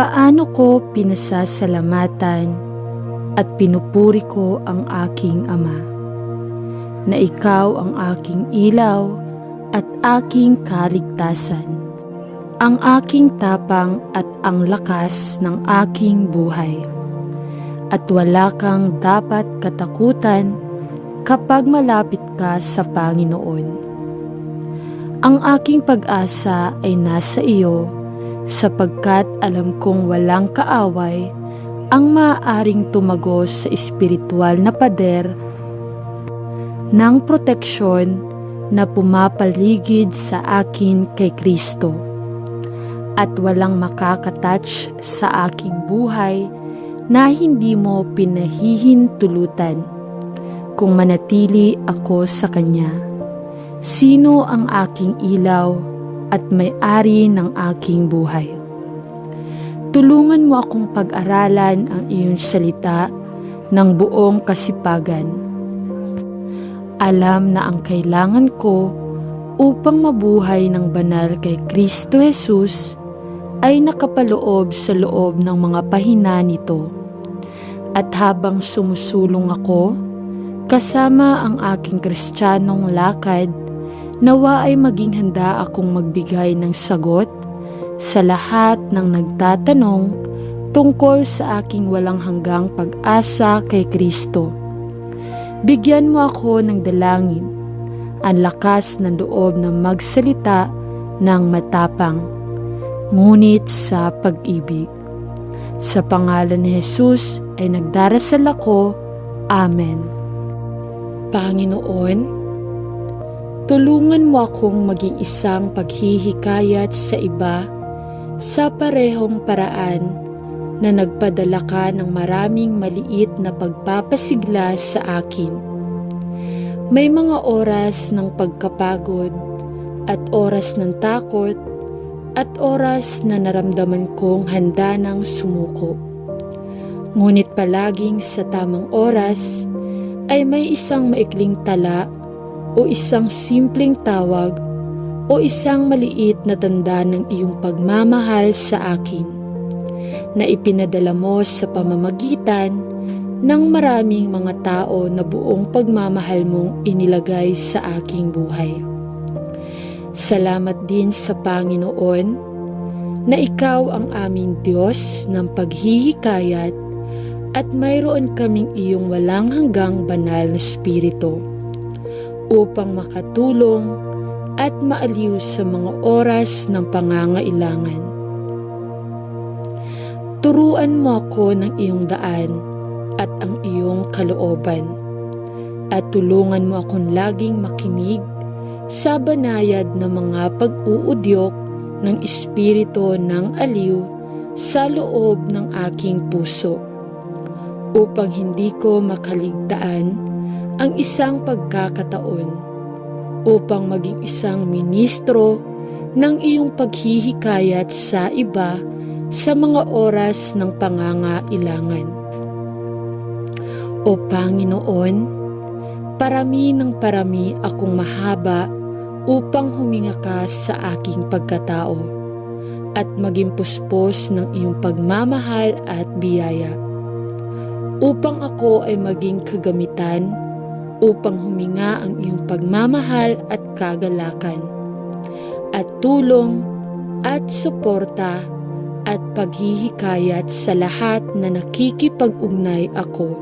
Paano ko pinasasalamatan at pinupuri ko ang aking Ama, na ikaw ang aking ilaw at aking kaligtasan, ang aking tapang at ang lakas ng aking buhay. At wala kang dapat katakutan kapag malapit ka sa Panginoon. Ang aking pag-asa ay nasa iyo sapagkat alam kong walang kaaway ang maaaring tumagos sa espiritual na pader ng proteksyon na pumapaligid sa akin kay Kristo at walang makakatouch sa aking buhay na hindi mo pinahihintulutan kung manatili ako sa Kanya. Sino ang aking ilaw at may-ari ng aking buhay? Tulungan mo akong pag-aralan ang iyong salita ng buong kasipagan. Alam na ang kailangan ko upang mabuhay ng banal kay Kristo Jesus ay nakapaloob sa loob ng mga pahina nito. At habang sumusulong ako, kasama ang aking kristyanong lakad, nawa ay maging handa akong magbigay ng sagot sa lahat ng nagtatanong tungkol sa aking walang hanggang pag-asa kay Kristo. Bigyan mo ako ng dalangin, ang lakas ng loob na magsalita ng matapang, ngunit sa pag-ibig. Sa pangalan ni Jesus ay nagdarasal ako. Amen. Panginoon, tulungan mo akong maging isang paghihikayat sa iba sa parehong paraan na nagpadala ka ng maraming maliit na pagpapasigla sa akin. May mga oras ng pagkapagod at oras ng takot at oras na naramdaman kong handa ng sumuko. Ngunit palaging sa tamang oras ay may isang maikling tala o isang simpleng tawag o isang maliit na tanda ng iyong pagmamahal sa akin na ipinadala mo sa pamamagitan ng maraming mga tao na buong pagmamahal mong inilagay sa aking buhay. Salamat din sa Panginoon na ikaw ang aming Diyos ng paghihikayat at mayroon kaming iyong walang hanggang banal na spirito upang makatulong at maaliw sa mga oras ng pangangailangan. Turuan mo ako ng iyong daan at ang iyong kalooban at tulungan mo akong laging makinig sa banayad na mga pag-uudyok ng espiritu ng aliw sa loob ng aking puso upang hindi ko makaligtaan ang isang pagkakataon upang maging isang ministro ng iyong paghihikayat sa iba sa mga oras ng pangangailangan. O Panginoon, parami ng parami akong mahaba upang huminga ka sa aking pagkatao at maging puspos ng iyong pagmamahal at biyaya. Upang ako ay maging kagamitan upang huminga ang iyong pagmamahal at kagalakan at tulong at suporta at paghihikayat sa lahat na nakikipag-ugnay ako.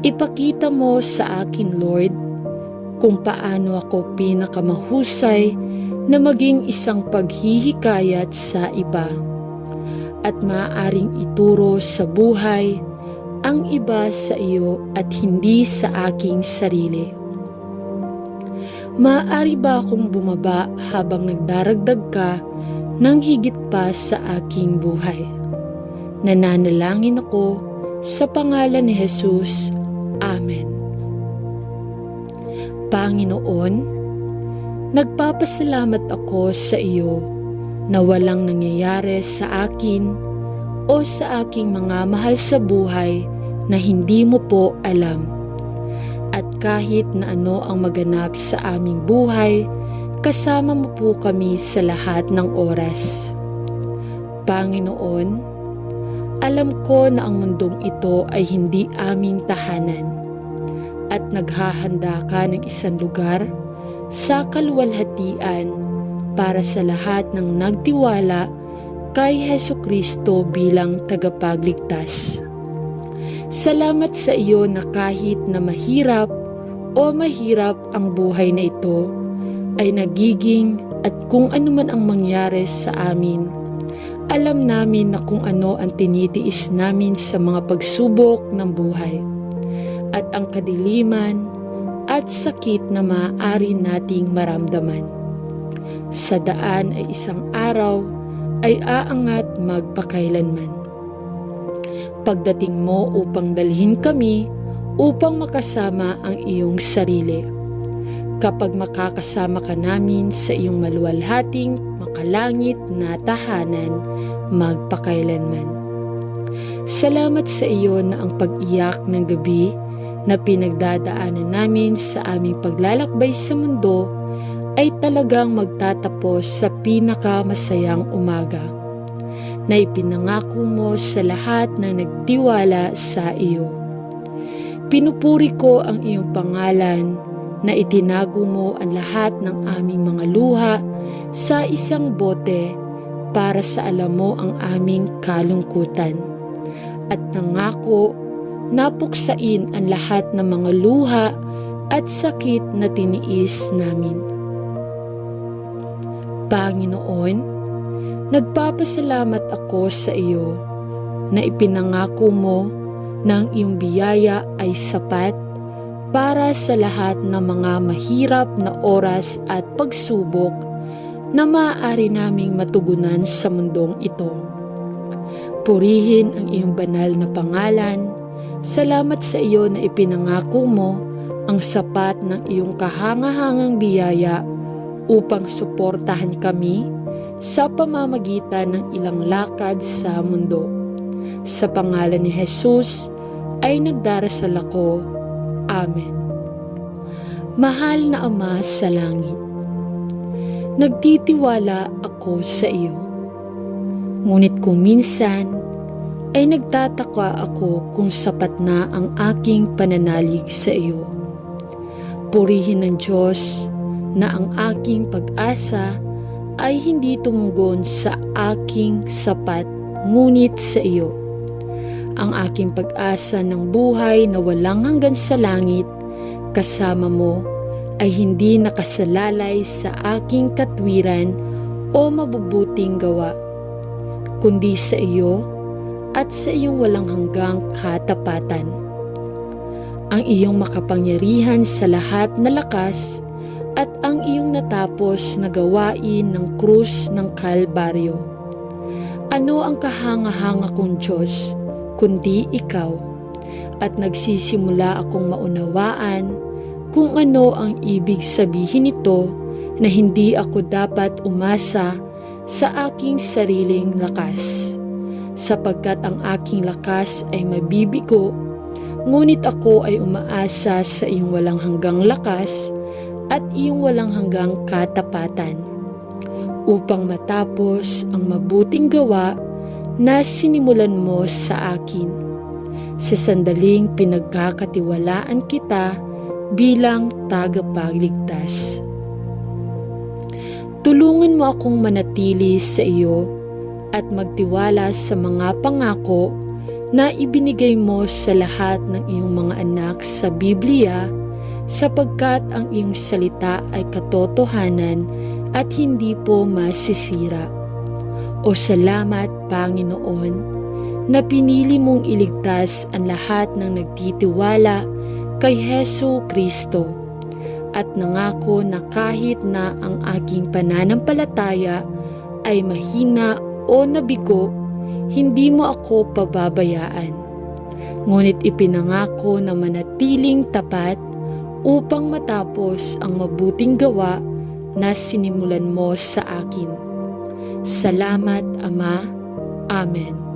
Ipakita mo sa akin, Lord, kung paano ako pinakamahusay na maging isang paghihikayat sa iba at maaaring ituro sa buhay ang iba sa iyo at hindi sa aking sarili. Maaari ba akong bumaba habang nagdaragdag ka ng higit pa sa aking buhay? Nananalangin ako sa pangalan ni Jesus. Amen. Panginoon, nagpapasalamat ako sa iyo na walang nangyayari sa akin o sa aking mga mahal sa buhay na hindi mo po alam. At kahit na ano ang maganap sa aming buhay, kasama mo po kami sa lahat ng oras. Panginoon, alam ko na ang mundong ito ay hindi aming tahanan at naghahanda ka ng isang lugar sa kaluwalhatian para sa lahat ng nagtiwala kay Heso Kristo bilang tagapagligtas. Salamat sa iyo na kahit na mahirap o mahirap ang buhay na ito, ay nagiging at kung ano man ang mangyari sa amin, alam namin na kung ano ang tinitiis namin sa mga pagsubok ng buhay at ang kadiliman at sakit na maaari nating maramdaman. Sa daan ay isang araw ay aangat magpakailanman. Pagdating mo upang dalhin kami upang makasama ang iyong sarili. Kapag makakasama ka namin sa iyong maluwalhating makalangit na tahanan magpakailanman. Salamat sa iyo na ang pag-iyak ng gabi na pinagdadaanan namin sa aming paglalakbay sa mundo ay talagang magtatapos sa pinakamasayang umaga na ipinangako mo sa lahat ng nagtiwala sa iyo. Pinupuri ko ang iyong pangalan na itinago mo ang lahat ng aming mga luha sa isang bote para sa alam mo ang aming kalungkutan. At nangako, napuksain ang lahat ng mga luha at sakit na tiniis namin. Panginoon, nagpapasalamat ako sa iyo na ipinangako mo na ang iyong biyaya ay sapat para sa lahat ng mga mahirap na oras at pagsubok na maaari naming matugunan sa mundong ito. Purihin ang iyong banal na pangalan. Salamat sa iyo na ipinangako mo ang sapat ng iyong kahangahangang biyaya upang suportahan kami sa pamamagitan ng ilang lakad sa mundo. Sa pangalan ni Jesus ay nagdarasal ako. Amen. Mahal na Ama sa langit, nagtitiwala ako sa iyo. Ngunit kung minsan ay nagtataka ako kung sapat na ang aking pananalig sa iyo. Purihin ng Diyos na ang aking pag-asa ay hindi tumugon sa aking sapat ngunit sa iyo. Ang aking pag-asa ng buhay na walang hanggan sa langit kasama mo ay hindi nakasalalay sa aking katwiran o mabubuting gawa, kundi sa iyo at sa iyong walang hanggang katapatan. Ang iyong makapangyarihan sa lahat na lakas ang iyong natapos na gawain ng krus ng Kalbaryo. Ano ang kahanga-hanga kong Diyos, kundi ikaw, at nagsisimula akong maunawaan kung ano ang ibig sabihin nito na hindi ako dapat umasa sa aking sariling lakas. Sapagkat ang aking lakas ay mabibigo, ngunit ako ay umaasa sa iyong walang hanggang lakas at iyong walang hanggang katapatan upang matapos ang mabuting gawa na sinimulan mo sa akin. Sa sandaling pinagkakatiwalaan kita bilang tagapagligtas. Tulungan mo akong manatili sa iyo at magtiwala sa mga pangako na ibinigay mo sa lahat ng iyong mga anak sa Biblia sapagkat ang iyong salita ay katotohanan at hindi po masisira. O salamat, Panginoon, na pinili mong iligtas ang lahat ng nagtitiwala kay Heso Kristo at nangako na kahit na ang aking pananampalataya ay mahina o nabigo, hindi mo ako pababayaan. Ngunit ipinangako na manatiling tapat upang matapos ang mabuting gawa na sinimulan mo sa akin. Salamat, Ama. Amen.